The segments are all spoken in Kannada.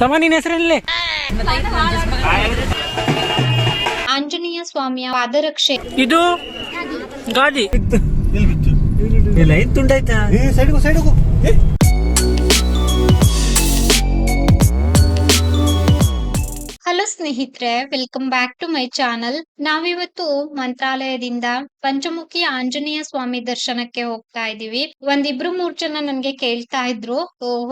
ತಮ್ಮ ನಿನ್ನ ಹೆಸರಲ್ಲಿ? ಆಂಜನೇಯ ಸ್ವಾಮಿಯ ಪಾದರಕ್ಷೆ. ಇದು ಗಾದಿ. ಇಲ್ಲ ಸೈಡ್ ತುಂಡಾಯ್ತಾ ಸೈಡ್ ಸೈಡ್ಗು ಸೈಡ್ಗು ಸ್ನೇಹಿತರೆ welcome back to my channel ನಾವಿವತ್ತು ಮಂತ್ರಾಲಯದಿಂದ ಪಂಚಮುಖಿ ಆಂಜನೇಯ ಸ್ವಾಮಿ ದರ್ಶನಕ್ಕೆ ಹೋಗ್ತಾ ಇದೀವಿ ಒಂದಿಬ್ರು ಮೂರ್ ಜನ ನನ್ಗೆ ಕೇಳ್ತಾ ಇದ್ರು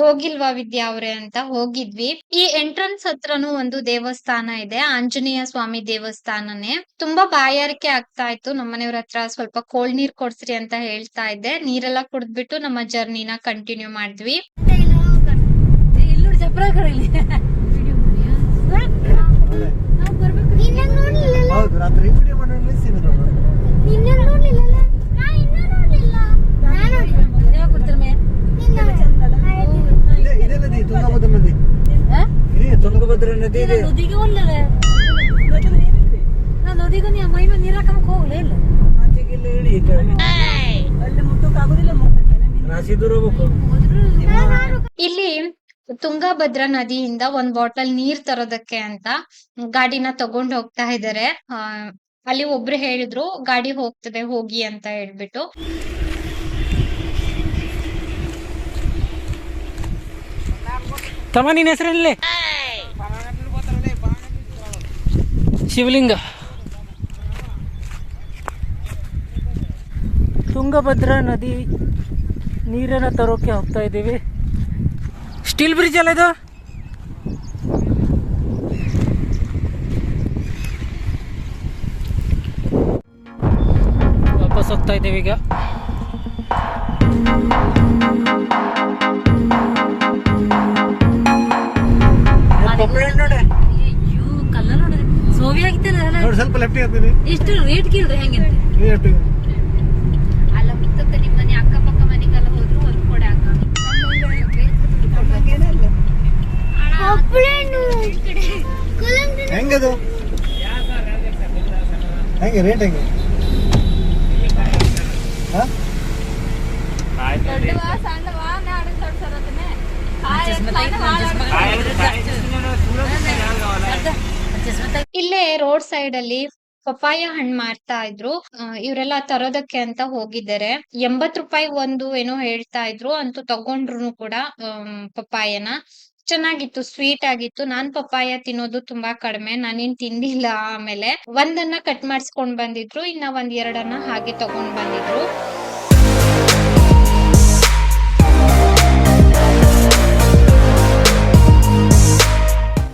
ಹೋಗಿಲ್ವಾ ವಿದ್ಯಾ ಅವ್ರೆ ಅಂತ? ಹೋಗಿದ್ವಿ. ಈ ಎಂಟ್ರನ್ಸ್ ಹತ್ರನು ಒಂದು ದೇವಸ್ಥಾನ ಇದೆ, ಆಂಜನೇಯ ಸ್ವಾಮಿ ದೇವಸ್ಥಾನನೇ. ತುಂಬಾ ಬಾಯಾರಿಕೆ ಆಗ್ತಾ ಇತ್ತು. ನಮ್ಮನೆಯವ್ರ ಹತ್ರ ಸ್ವಲ್ಪ ಕೋಲ್ಡ್ ನೀರ್ ಕೊಡ್ಸ್ರಿ ಅಂತ ಹೇಳ್ತಾ ಇದ್ದೆ. ನೀರೆಲ್ಲ ಕುಡ್ದ್ಬಿಟ್ಟು ನಮ್ಮ ಜರ್ನಿನ ಕಂಟಿನ್ಯೂ ಮಾಡಿದ್ವಿ. ಹೌದು ರಾತ್ರಿ ವಿಡಿಯೋ ಮಾಡಿ ನಿಲ್ಲಿಸಿದ್ರು ಇದೇ ಇದೇ ನದಿ ತುಂಗಭದ್ರಾ ನದಿ. ಇದೇ ತುಂಗಭದ್ರಾ ನದಿ ಇದೆ. ನದಿಗೆ ಒಳ್ಳೆ ನಾ ನದಿಗೂ ನೀ ಮೈ ಮೇಲೆ ನೀರ್ ಹಾಕಕ್ ಹೋಗ್ಲೇ ಇಲ್ಲ. ಆಚೆಗೆ ಇಲ್ಲಿ ಇಳಿ ಈ ಕಡೆ. ಅಲ್ಲಿ ಮುಟ್ಟಕ್ಕಾಗುದಿಲ್ಲ ರಾಶಿ ದೂರ ಹೋಗ್ಬೇಕು. ಇಲ್ಲಿ ತುಂಗಭದ್ರಾ ನದಿಯಿಂದ ಒಂದ್ ಬಾಟಲ್ ನೀರ್ ತರೋದಕ್ಕೆ ಅಂತ ಗಾಡಿನ ತಗೊಂಡ್ ಹೋಗ್ತಾ ಇದಾರೆ. ಆ, ಅಲ್ಲಿ ಒಬ್ರು ಹೇಳಿದ್ರು ಗಾಡಿ ಹೋಗ್ತದೆ ಹೋಗಿ ಅಂತ ಹೇಳ್ಬಿಟ್ಟು. ತಮ್ಮ ನಿನ್ನ ಹೆಸರಲ್ಲಿ ಶಿವಲಿಂಗ. ತುಂಗಭದ್ರಾ ನದಿ ನೀರನ್ನ ತರೋಕೆ ಹೋಗ್ತಾ ಇದ್ದೀವಿ. ಸ್ಟೀಲ್ ಬ್ರಿಡ್ಜ್ ಅಲ್ಲ ಇದು? ವಾಪಸ್ ಹೋಗ್ತಾ ಇದ್ದೀವಿ ಈಗ. ಸ್ವಲ್ಪ ಲೆಫ್ಟ್ ಹಾಕ್ತೀನಿ. ಎಷ್ಟು ರೇಟ್ ಕೇಳ್ರಿ ಹೆಂಗಂತ ಹೆಂಗದು? ಹೆಂಗೆ ರೇಟ್ ಹೆಂಗೆ? ಹಾ? ಇಲ್ಲೇ ರೋಡ್ ಸೈಡ್ ಅಲ್ಲಿ ಪಪ್ಪಾಯ ಹಣ್ಣು ಮಾರ್ತಾ ಇದ್ರು. ಇವರೆಲ್ಲ ತರೋದಕ್ಕೆ ಅಂತ ಹೋಗಿದ್ದಾರೆ. ಎಂಬತ್ ರೂಪಾಯಿ ಒಂದು ಏನೋ ಹೇಳ್ತಾ ಇದ್ರು. ಅಂತೂ ತಗೊಂಡ್ರು ಕೂಡ ಪಪ್ಪಾಯನ. ಪಪಾಯನ ಚೆನ್ನಾಗಿತ್ತು ಸ್ವೀಟ್ ಆಗಿತ್ತು. ನಾನ್ ಪಪ್ಪಾಯ ತಿನ್ನೋದು ತುಂಬಾ ಕಡಿಮೆ. ನಾನೇನ್ ತಿಂದಿಲ್ಲ ಆಮೇಲೆ ಒಂದನ್ನ ಕಟ್ ಮಾಡಿಸ್ಕೊಂಡ್ ಬಂದಿದ್ರು, ಇನ್ನ ಒಂದ್ ಎರಡನ್ನ ಹಾಗೆ ತಗೊಂಡ್ ಬಂದಿದ್ರು.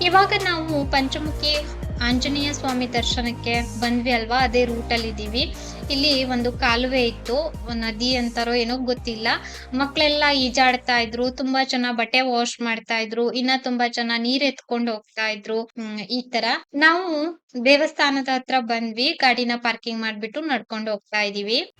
ಇವಾಗ ನಾವು ಪಂಚಮುಖಿ ಆಂಜನೇಯ ಸ್ವಾಮಿ ದರ್ಶನಕ್ಕೆ ಬಂದ್ವಿ ಅಲ್ವಾ? ಅದೇ ರೂಟ್ ಅಲ್ಲಿ ಇದೀವಿ ಇಲ್ಲಿ ಒಂದು ಕಾಲುವೆ ಇತ್ತು. ನದಿ ಅಂತಾರೋ ಏನೋ ಗೊತ್ತಿಲ್ಲ. ಮಕ್ಳೆಲ್ಲ ಈಜಾಡ್ತಾ ಇದ್ರು. ತುಂಬಾ ಜನ ಬಟ್ಟೆ ವಾಶ್ ಮಾಡ್ತಾ ಇದ್ರು. ಇನ್ನ ತುಂಬಾ ಜನ ನೀರ್ ಎತ್ಕೊಂಡು ಹೋಗ್ತಾ ಇದ್ರು. ಈ ತರ. ನಾವು ದೇವಸ್ಥಾನದ ಹತ್ರ ಬಂದ್ವಿ. ಗಾಡಿನ ಪಾರ್ಕಿಂಗ್ ಮಾಡ್ಬಿಟ್ಟು ನಡ್ಕೊಂಡು ಹೋಗ್ತಾ ಇದೀವಿ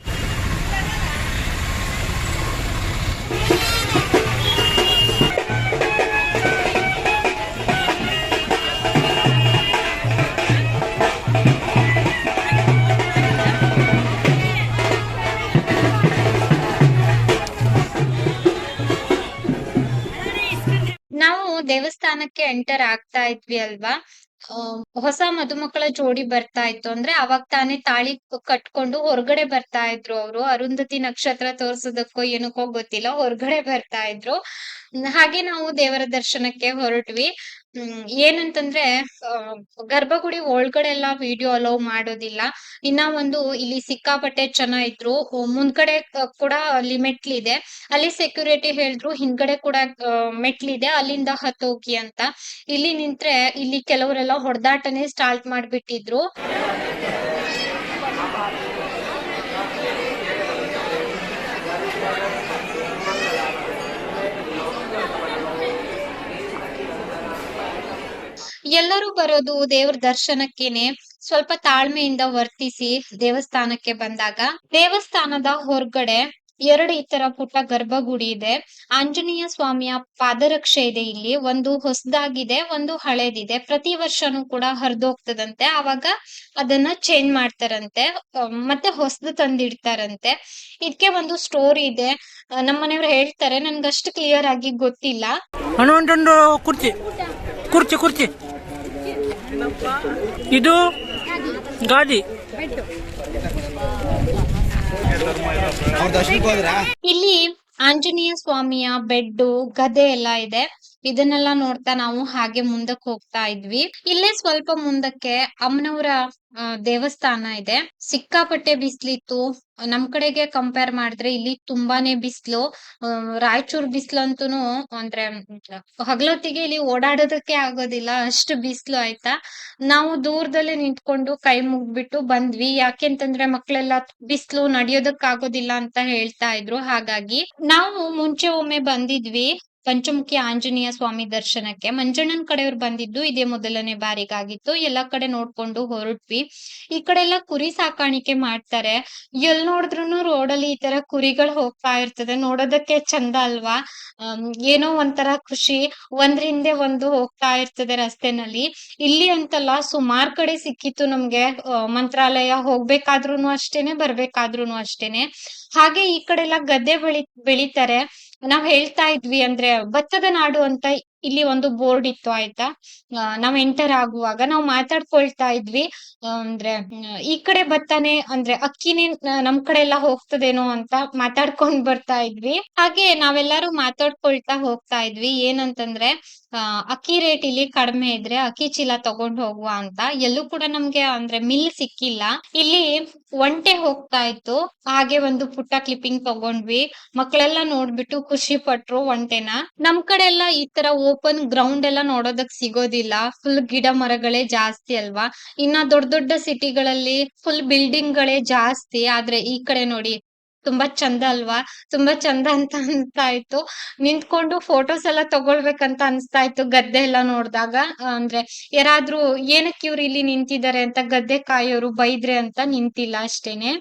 ದೇವಸ್ಥಾನಕ್ಕೆ ಎಂಟರ್ ಆಗ್ತಾ ಇದ್ವಿ ಅಲ್ವಾ? ಹೊಸ ಮದುಮಕ್ಕಳ ಜೋಡಿ ಬರ್ತಾ ಇತ್ತು. ಅಂದ್ರೆ ಅವಾಗ ತಾನೇ ತಾಳಿ ಕಟ್ಕೊಂಡು ಹೊರಗಡೆ ಬರ್ತಾ ಇದ್ರು ಅವರು. ಅರುಂಧತಿ ನಕ್ಷತ್ರ ತೋರ್ಸೋದಕ್ಕೋ ಏನಕ್ಕೋ ಗೊತ್ತಿಲ್ಲ. ಹೊರಗಡೆ ಬರ್ತಾ ಇದ್ರು. ಹಾಗೆ ನಾವು ದೇವರ ದರ್ಶನಕ್ಕೆ ಹೊರಟ್ವಿ. ಹ್ಮ್, ಏನಂತಂದ್ರೆ ಅಹ್ ಗರ್ಭಗುಡಿ ಒಳಗಡೆ ಎಲ್ಲಾ ವಿಡಿಯೋ ಅಲೋ ಮಾಡೋದಿಲ್ಲ. ಇನ್ನ ಒಂದು ಇಲ್ಲಿ ಸಿಕ್ಕಾಪಟ್ಟೆ ಜನ ಇದ್ರು. ಮುಂದ್ಗಡೆ ಕೂಡ ಅಲ್ಲಿ ಮೆಟ್ಲಿದೆ ಅಲ್ಲಿ ಸೆಕ್ಯೂರಿಟಿ ಹೇಳಿದ್ರು, ಹಿಂದ್ಗಡೆ ಕೂಡ ಮೆಟ್ಲಿದೆ. ಅಲ್ಲಿಂದ ಹತ್ತೋಗಿ ಅಂತ. ಇಲ್ಲಿ ನಿಂತ್ರೆ, ಇಲ್ಲಿ ಕೆಲವರೆಲ್ಲ ಹೊಡ್ದಾಟನೆ ಸ್ಟಾರ್ಟ್ ಮಾಡ್ಬಿಟ್ಟಿದ್ರು. ಎಲ್ಲರೂ ಬರೋದು ದೇವ್ರ ದರ್ಶನಕ್ಕೇನೆ. ಸ್ವಲ್ಪ ತಾಳ್ಮೆಯಿಂದ ವರ್ತಿಸಿ ದೇವಸ್ಥಾನಕ್ಕೆ ಬಂದಾಗ. ದೇವಸ್ಥಾನದ ಹೊರಗಡೆ ಎರಡು ಈ ತರ ಪುಟ್ಟ ಗರ್ಭಗುಡಿ ಇದೆ. ಆಂಜನೇಯ ಸ್ವಾಮಿಯ ಪಾದರಕ್ಷೆ ಇದೆ ಇಲ್ಲಿ. ಒಂದು ಹೊಸದಾಗಿದೆ, ಒಂದು ಹಳೇದಿದೆ. ಪ್ರತಿ ವರ್ಷನೂ ಕೂಡ ಹರಿದೋಗ್ತದಂತೆ. ಆವಾಗ ಅದನ್ನ ಚೇಂಜ್ ಮಾಡ್ತಾರಂತೆ. ಮತ್ತೆ ಹೊಸದು ತಂದಿಡ್ತಾರಂತೆ. ಇದಕ್ಕೆ ಒಂದು ಸ್ಟೋರಿ ಇದೆ. ನಮ್ಮ ನಮ್ಮನೆಯವ್ರು ಹೇಳ್ತಾರೆ, ನನ್ಗಷ್ಟು ಕ್ಲಿಯರ್ ಆಗಿ ಗೊತ್ತಿಲ್ಲ. ಕುರ್ಚಿ. ಕುರ್ಚಿ ಕುರ್ಚಿ. ಇದು ಹೋದ್ರಾ? ಇಲ್ಲಿ ಆಂಜನೇಯ ಸ್ವಾಮಿಯ ಬೆಡ್ಡು ಗದೆ ಎಲ್ಲ ಇದೆ. ಇದನ್ನೆಲ್ಲ ನೋಡ್ತಾ ನಾವು ಹಾಗೆ ಮುಂದಕ್ಕೆ ಹೋಗ್ತಾ ಇದ್ವಿ. ಇಲ್ಲೇ ಸ್ವಲ್ಪ ಮುಂದಕ್ಕೆ ಅಮ್ಮನವರ ದೇವಸ್ಥಾನ ಇದೆ. ಸಿಕ್ಕಾಪಟ್ಟೆ ಬಿಸ್ಲಿತ್ತು. ನಮ್ ಕಡೆಗೆ ಕಂಪೇರ್ ಮಾಡಿದ್ರೆ ಇಲ್ಲಿ ತುಂಬಾನೇ ಬಿಸ್ಲು. ರಾಯಚೂರ್ ಬಿಸ್ಲಂತೂನು ಅಂದ್ರೆ, ಹಗಲೊತ್ತಿಗೆ ಇಲ್ಲಿ ಓಡಾಡೋದಕ್ಕೆ ಆಗೋದಿಲ್ಲ. ಅಷ್ಟು ಬಿಸ್ಲು ಆಯ್ತಾ. ನಾವು ದೂರದಲ್ಲಿ ನಿಂತ್ಕೊಂಡು ಕೈ ಮುಗ್ಬಿಟ್ಟು ಬಂದ್ವಿ. ಯಾಕೆಂತಂದ್ರೆ ಮಕ್ಳೆಲ್ಲ ಬಿಸ್ಲು ನಡಿಯೋದಕ್ ಆಗೋದಿಲ್ಲ ಅಂತ ಹೇಳ್ತಾ ಇದ್ರು. ಹಾಗಾಗಿ ನಾವು ಮುಂಚೆ ಒಮ್ಮೆ ಬಂದಿದ್ವಿ. ಪಂಚಮುಖಿ ಆಂಜನೇಯ ಸ್ವಾಮಿ ದರ್ಶನಕ್ಕೆ ಮಂಜಣ್ಣನ್ ಕಡೆಯವ್ರು ಬಂದಿದ್ದು ಇದೇ ಮೊದಲನೇ ಬಾರಿಗಾಗಿತ್ತು. ಎಲ್ಲಾ ಕಡೆ ನೋಡ್ಕೊಂಡು ಹೊರಟ್ವಿ. ಈ ಕಡೆ ಎಲ್ಲಾ ಕುರಿ ಸಾಕಾಣಿಕೆ ಮಾಡ್ತಾರೆ. ಎಲ್ ನೋಡಿದ್ರು ರೋಡಲ್ಲಿ ಈ ತರ ಕುರಿಗಳು ಹೋಗ್ತಾ ಇರ್ತದೆ. ನೋಡೋದಕ್ಕೆ ಚಂದ ಅಲ್ವಾ? ಏನೋ ಒಂಥರ ಖುಷಿ. ಒಂದ್ರ ಹಿಂದೆ ಒಂದು ಹೋಗ್ತಾ ಇರ್ತದೆ ರಸ್ತೆನಲ್ಲಿ. ಇಲ್ಲಿ ಅಂತಲ್ಲ ಸುಮಾರ್ ಕಡೆ ಸಿಕ್ಕಿತ್ತು ನಮ್ಗೆ. ಮಂತ್ರಾಲಯ ಹೋಗ್ಬೇಕಾದ್ರೂನು ಅಷ್ಟೇನೆ, ಬರ್ಬೇಕಾದ್ರೂನು ಅಷ್ಟೇನೆ. ಹಾಗೆ ಈ ಕಡೆ ಎಲ್ಲ ಗದ್ದೆ ಬೆಳಿ, ಬೆಳಿತಾರೆ. ನಾವ್ ಹೇಳ್ತಾ ಇದ್ವಿ ಅಂದ್ರೆ ಭತ್ತದ ನಾಡು ಅಂತ ಇಲ್ಲಿ ಒಂದು ಬೋರ್ಡ್ ಇತ್ತು ಆಯ್ತಾ? ನಾವ್ ಎಂಟರ್ ಆಗುವಾಗ ನಾವು ಮಾತಾಡ್ಕೊಳ್ತಾ ಇದ್ವಿ. ಅಂದ್ರೆ, ಈ ಕಡೆ ಬರ್ತಾನೆ, ಅಂದ್ರೆ ಅಕ್ಕಿನೇ ನಮ್ ಕಡೆ ಎಲ್ಲಾ ಹೋಗ್ತದೇನೋ ಅಂತ ಮಾತಾಡ್ಕೊಂಡ್ ಬರ್ತಾ ಇದ್ವಿ. ಹಾಗೆ ನಾವೆಲ್ಲಾರು ಮಾತಾಡ್ಕೊಳ್ತಾ ಹೋಗ್ತಾ ಇದ್ವಿ. ಏನಂತಂದ್ರೆ ಅಕ್ಕಿ ರೇಟ್ ಇಲ್ಲಿ ಕಡಿಮೆ ಇದ್ರೆ ಅಕ್ಕಿ ಚೀಲ ತಗೊಂಡ್ ಹೋಗುವ ಅಂತ. ಎಲ್ಲೂ ಕೂಡ ನಮ್ಗೆ, ಅಂದ್ರೆ ಮಿಲ್ ಸಿಕ್ಕಿಲ್ಲ. ಇಲ್ಲಿ ಒಂಟೆ ಹೋಗ್ತಾ ಇತ್ತು. ಹಾಗೆ ಒಂದು ಪುಟ್ಟ ಕ್ಲಿಪ್ಪಿಂಗ್ ತಗೊಂಡ್ವಿ. ಮಕ್ಳೆಲ್ಲಾ ನೋಡ್ಬಿಟ್ಟು ಖುಷಿ ಪಟ್ರು ಒಂಟೆನ. ನಮ್ ಕಡೆ ಎಲ್ಲಾ ಈ ತರ ಓಪನ್ ಗ್ರೌಂಡ್ ಎಲ್ಲ ನೋಡೋದಕ್ ಸಿಗೋದಿಲ್ಲ. ಫುಲ್ ಗಿಡ ಮರಗಳೇ ಜಾಸ್ತಿ ಅಲ್ವಾ? ಇನ್ನ ದೊಡ್ಡ ದೊಡ್ಡ ಸಿಟಿಗಳಲ್ಲಿ ಫುಲ್ ಬಿಲ್ಡಿಂಗ್ ಗಳೇ ಜಾಸ್ತಿ. ಆದ್ರೆ ಈ ಕಡೆ ನೋಡಿ, ತುಂಬಾ ಚಂದ ಅಲ್ವಾ? ತುಂಬಾ ಚಂದ ಅಂತ ಅನ್ಸ್ತಾ ಇತ್ತು ನಿಂತ್ಕೊಂಡು ಫೋಟೋಸ್ ಎಲ್ಲ ತಗೊಳ್ಬೇಕಂತ ಅನ್ಸ್ತಾ ಇತ್ತು ಗದ್ದೆ ಎಲ್ಲ ನೋಡಿದಾಗ. ಅಂದ್ರೆ ಯಾರಾದ್ರೂ ಏನಕ್ಕೆ ಇವ್ರು ಇಲ್ಲಿ ನಿಂತಿದ್ದಾರೆ ಅಂತ ಗದ್ದೆ ಕಾಯೋರು ಬೈದ್ರೆ ಅಂತ ನಿಂತಿಲ್ಲ ಅಷ್ಟೇನೆ.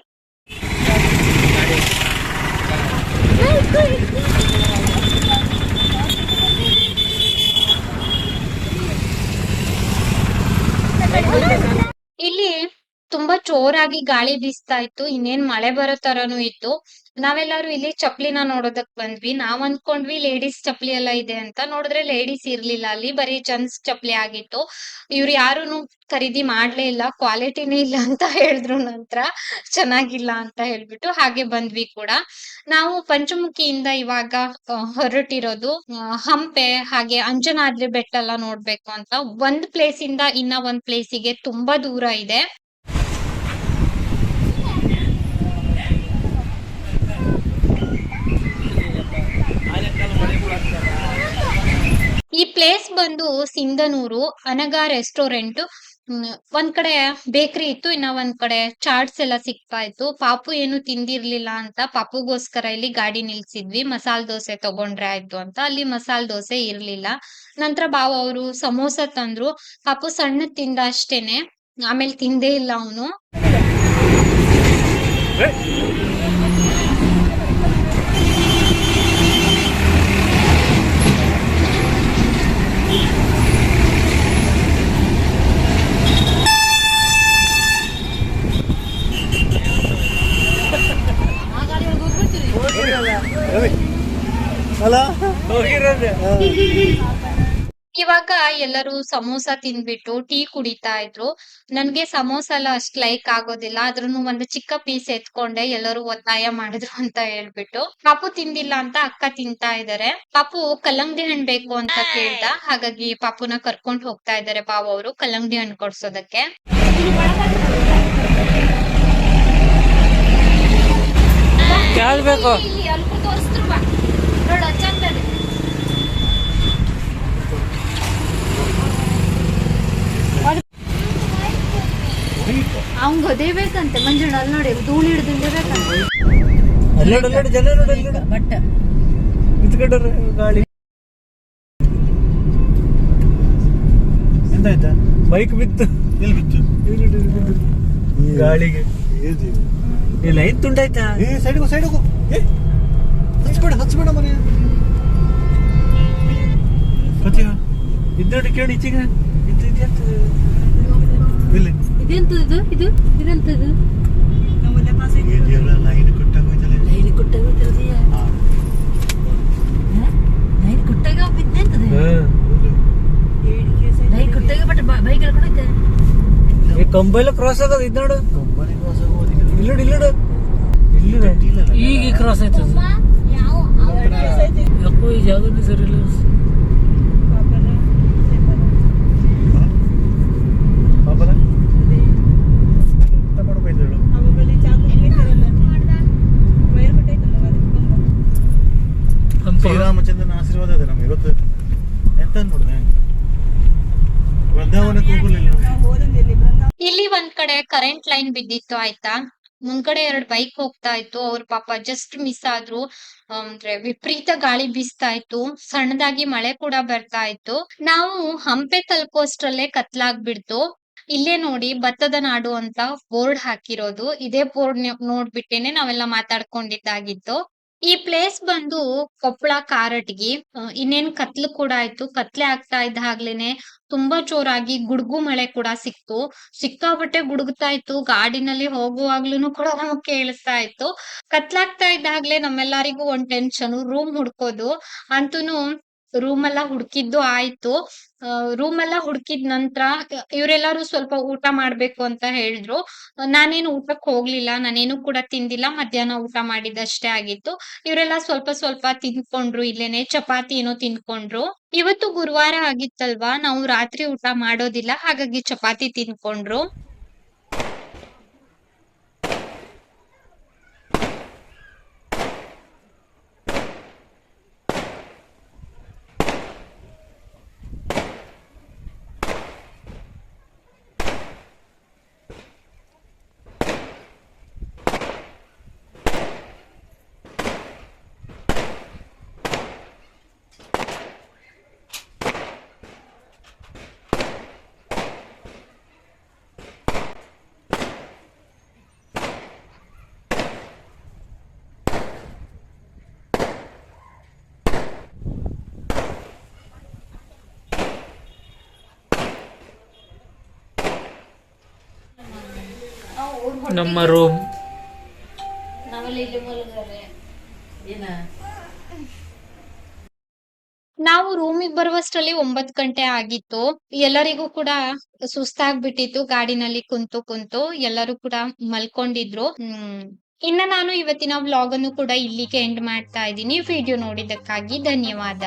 ಇಲ್ಲಿ ತುಂಬಾ ಜೋರಾಗಿ ಗಾಳಿ ಬೀಸ್ತಾ ಇತ್ತು, ಇನ್ನೇನ್ ಮಳೆ ಬರೋ ತರನು ಇತ್ತು. ನಾವೆಲ್ಲರೂ ಇಲ್ಲಿ ಚಪ್ಲಿನ ನೋಡೋದಕ್ ಬಂದ್ವಿ. ನಾವ್ ಅನ್ಕೊಂಡ್ವಿ ಲೇಡೀಸ್ ಚಪ್ಲಿ ಎಲ್ಲ ಇದೆ ಅಂತ. ನೋಡಿದ್ರೆ ಲೇಡೀಸ್ ಇರ್ಲಿಲ್ಲ. ಅಲ್ಲಿ ಬರೀ ಜೆಂಟ್ಸ್ ಚಪ್ಲಿ ಆಗಿತ್ತು. ಇವ್ರು ಯಾರುನು ಖರೀದಿ ಮಾಡ್ಲೇ ಇಲ್ಲ, ಕ್ವಾಲಿಟಿನೇ ಇಲ್ಲ ಅಂತ ಹೇಳಿದ್ರು ನಂತರ ಚೆನ್ನಾಗಿಲ್ಲ ಅಂತ ಹೇಳ್ಬಿಟ್ಟು ಹಾಗೆ ಬಂದ್ವಿ ಕೂಡ. ನಾವು ಪಂಚಮುಖಿಯಿಂದ ಇವಾಗ ಹೊರಟಿರೋದು ಹಂಪೆ, ಹಾಗೆ ಅಂಜನಾದ್ರಿ ಬೆಟ್ಟ ಎಲ್ಲ ನೋಡ್ಬೇಕು ಅಂತ. ಒಂದ್ ಪ್ಲೇಸ್ ಇಂದ ಇನ್ನ ಒಂದ್ ಪ್ಲೇಸಿಗೆ ತುಂಬಾ ದೂರ ಇದೆ. ಈ ಪ್ಲೇಸ್ ಬಂದು ಸಿಂಧನೂರು, ಅನಗ ರೆಸ್ಟೋರೆಂಟ್ ಒಂದ್ ಕಡೆ ಬೇಕರಿ ಇತ್ತು, ಇನ್ನ ಒಂದ್ ಕಡೆ ಚಾಟ್ಸ್ ಎಲ್ಲ ಸಿಗ್ತಾ ಇತ್ತು. ಪಾಪು ಏನು ತಿಂದಿರ್ಲಿಲ್ಲ ಅಂತ ಪಾಪುಗೋಸ್ಕರ ಇಲ್ಲಿ ಗಾಡಿ ನಿಲ್ಸಿದ್ವಿ. ಮಸಾಲ ದೋಸೆ ತಗೊಂಡ್ರೆ ಆಯ್ತು ಅಂತ. ಅಲ್ಲಿ ಮಸಾಲ ದೋಸೆ ಇರ್ಲಿಲ್ಲ. ನಂತರ ಬಾವ ಅವರು ಸಮೋಸ ತಂದ್ರು. ಪಾಪು ಸಣ್ಣ ತಿಂದ ಅಷ್ಟೇನೆ. ಆಮೇಲೆ ತಿಂದೇ ಇಲ್ಲ ಅವನು. ಅಲ್ಲ ಇವಾಗ ಎಲ್ಲರೂ ಸಮೋಸ ತಿನ್ಬಿಟ್ಟು ಟೀ ಕುಡಿತಾ ಇದ್ರು. ನನ್ಗೆ ಸಮೋಸ ಎಲ್ಲ ಅಷ್ಟ್ ಲೈಕ್ ಆಗೋದಿಲ್ಲ. ಅದ್ರನ್ನು ಒಂದು ಚಿಕ್ಕ ಪೀಸ್ ಎತ್ಕೊಂಡೆ. ಎಲ್ಲರೂ ಒತ್ತಾಯ ಮಾಡಿದ್ರು ಅಂತ ಹೇಳ್ಬಿಟ್ಟು. ಪಾಪು ತಿಂದಿಲ್ಲ ಅಂತ ಅಕ್ಕ ತಿಂತಾ ಇದಾರೆ. ಪಾಪು ಕಲ್ಲಂಗಡಿ ಹಣ್ಣು ಬೇಕು ಅಂತ ಕೇಳ್ದ. ಹಾಗಾಗಿ ಪಾಪುನ ಕರ್ಕೊಂಡ್ ಹೋಗ್ತಾ ಇದಾರೆ ಬಾವು ಅವರು. ಕಲ್ಲಂಗಡಿ ಹಣ್ಣು ಕೊಡ್ಸೋದಕ್ಕೆ. ಯಾವ್ದು ಬೇಕು ಅವಂಗ ಅದೇ ಬೇಕಂತೆ ಮಂಜುಳ ಅಲ್ಲಿ ನೋಡಿ ಧೂಳು ಹಿಡಿದಿಂದೆ ಬೇಕಂತೆ. ಅಲ್ಲೋಡ್ ಅಲ್ಲೋಡ್ ಜನ ನೋಡಿ ಬಟ್ ನಿಂತ್ಕೊಂಡ್ರ ಗಾಳಿ. ಎಂತಾಯ್ತಾ? ಬೈಕ್ ಬಿತ್ತು. ಎಲ್ಲಿ ಬಿತ್ತು? ಗಾಳಿಗೆ. ಏಜಿ ಲೈಟ್ ತುಂಡಾಯ್ತಾ ಏ ಸೈಡ್ಗು ಸೈಡ್ಗು ಏ ಹಚ್ಬೇಡ ಹಚ್ಬೇಡ ಮನೆ. ಕತ್ತೀಗ ಕೇಳಿ ಇಚ್ಚಿಗೆ ಇದು ಇದೆಂತ ಇಲ್ಲಿ. ಇದೆಂತ ಇದು? ಇದು? ಇದೆಂತ ಇದು ಲೈನ್ ಕೊಟ್ಟಾಗೋಯ್ತಲ್ಲ ಲೈನ್ ಕೊಟ್ಟಾಗೋಯ್ತಲ್ಲ ಲೈನ್ ಲೈನ್ ಕೊಟ್ಟಾಗ ಬಟ್ ಬೈಕ್ ಕಂಬೈಲ ಕ್ರಾಸ್ ಆಗೋದು ಇದು ನೋಡು. ಇಲ್ಲೋಡು ಇಲ್ಲೋಡು. ಇಲ್ಲಲ್ಲ. ಈಗ ಕ್ರಾಸ್ ಆಯ್ತದ. ಯಾಕೋ ಈ ಜಾಗನೇ ಸರಿ ಇಲ್ಲ ಶ್ರೀರಾಮಚಂದ್ರನ ಆಶೀರ್ವಾದ ಇದೆ ನಮ್ಗೆ ಗೊತ್ತು? ಎಂತ ನೋಡಿದೆ ವೃಂದಾವನಕ್ಕೆ ಹೋಗಲಿಲ್ಲ. ಇಲ್ಲಿ ಒಂದ್ ಕಡೆ ಕರೆಂಟ್ ಲೈನ್ ಬಿದ್ದಿತ್ತು ಆಯ್ತಾ? ಮುಂದ್ಗಡೆ ಎರಡ್ ಬೈಕ್ ಹೋಗ್ತಾ ಇತ್ತು. ಅವ್ರ ಪಾಪ ಜಸ್ಟ್ ಮಿಸ್ ಆದ್ರು. ಅಂದ್ರೆ ವಿಪರೀತ ಗಾಳಿ ಬೀಸ್ತಾ ಇತ್ತು. ಸಣ್ಣದಾಗಿ ಮಳೆ ಕೂಡ ಬರ್ತಾ ಇತ್ತು. ನಾವು ಹಂಪೆ ತಲುಪೋಷ್ಟ್ರಲ್ಲೇ ಕತ್ಲಾಗ್ಬಿಡ್ತು. ಇಲ್ಲೇ ನೋಡಿ ಭತ್ತದ ನಾಡು ಅಂತ ಬೋರ್ಡ್ ಹಾಕಿರೋದು. ಇದೇ ಬೋರ್ಡ್ ನೋಡ್ಬಿಟ್ಟೇನೆ ನಾವೆಲ್ಲ ಮಾತಾಡ್ಕೊಂಡಿದ್ದಾಗಿತ್ತು ಈ ಪ್ಲೇಸ್ ಬಂದು ಕೊಪ್ಪಳ, ಕಾರಟ್ಗಿ ಇನ್ನೇನ್ ಕತ್ಲು ಕೂಡ ಆಯ್ತು. ಕತ್ಲೆ ಆಗ್ತಾ ಇದ್ದ ಹಾಗ್ಲೇನೆ ತುಂಬಾ ಜೋರಾಗಿ ಗುಡುಗು ಮಳೆ ಕೂಡ ಸಿಕ್ತು. ಸಿಕ್ಕಾಪಟ್ಟೆ ಗುಡುಗ್ತಾ ಇತ್ತು. ಗಾಡಿನಲ್ಲಿ ಹೋಗುವಾಗ್ಲೂ ಕೂಡ ನಮಗ್ ಕೇಳಿಸ್ತಾ ಇತ್ತು. ಕತ್ಲಾಗ್ತಾ ಇದ್ದಾಗ್ಲೇ ನಮ್ಮೆಲ್ಲರಿಗೂ ಒಂದ್ ಟೆನ್ಷನ್ ರೂಮ್ ಹುಡ್ಕೋದು. ಅಂತೂನು ರೂಮ್ ಎಲ್ಲಾ ಹುಡ್ಕಿದ್ದು ಆಯ್ತು. ರೂಮ್ ಎಲ್ಲಾ ಹುಡ್ಕಿದ್ ನಂತರ ಇವರೆಲ್ಲರೂ ಸ್ವಲ್ಪ ಊಟ ಮಾಡ್ಬೇಕು ಅಂತ ಹೇಳಿದ್ರು. ನಾನೇನು ಊಟಕ್ಕೆ ಹೋಗ್ಲಿಲ್ಲ, ನಾನೇನು ಕೂಡ ತಿಂದಿಲ್ಲ, ಮಧ್ಯಾಹ್ನ ಊಟ ಮಾಡಿದಷ್ಟೇ ಆಗಿತ್ತು. ಇವರೆಲ್ಲ ಸ್ವಲ್ಪ ಸ್ವಲ್ಪ ತಿನ್ಕೊಂಡ್ರು ಇಲ್ಲೇನೆ ಚಪಾತಿ ಏನೋ ತಿನ್ಕೊಂಡ್ರು ಇವತ್ತು ಗುರುವಾರ ಆಗಿತ್ತಲ್ವಾ, ನಾವು ರಾತ್ರಿ ಊಟ ಮಾಡೋದಿಲ್ಲ, ಹಾಗಾಗಿ ಚಪಾತಿ ತಿನ್ಕೊಂಡ್ರು ನಮ್ಮ ರೂಮ್ ನಾವು ರೂಮಿಗೆ ಬರುವಷ್ಟರಲ್ಲಿ ಒಂಬತ್ ಗಂಟೆ ಆಗಿತ್ತು. ಎಲ್ಲರಿಗೂ ಕೂಡ ಸುಸ್ತಾಗ್ಬಿಟ್ಟಿತ್ತು. ಗಾಡಿನಲ್ಲಿ ಕುಂತು ಕುಂತು ಎಲ್ಲರೂ ಕೂಡ ಮಲ್ಕೊಂಡಿದ್ರು. ಹ್ಮ್. ಇನ್ನ ನಾನು ಇವತ್ತಿನ ವ್ಲಾಗ್ ಅನ್ನು ಕೂಡ ಇಲ್ಲಿಗೆ ಎಂಡ್ ಮಾಡ್ತಾ ಇದ್ದೀನಿ. ವಿಡಿಯೋ ನೋಡಿದ್ದಕ್ಕಾಗಿ ಧನ್ಯವಾದ.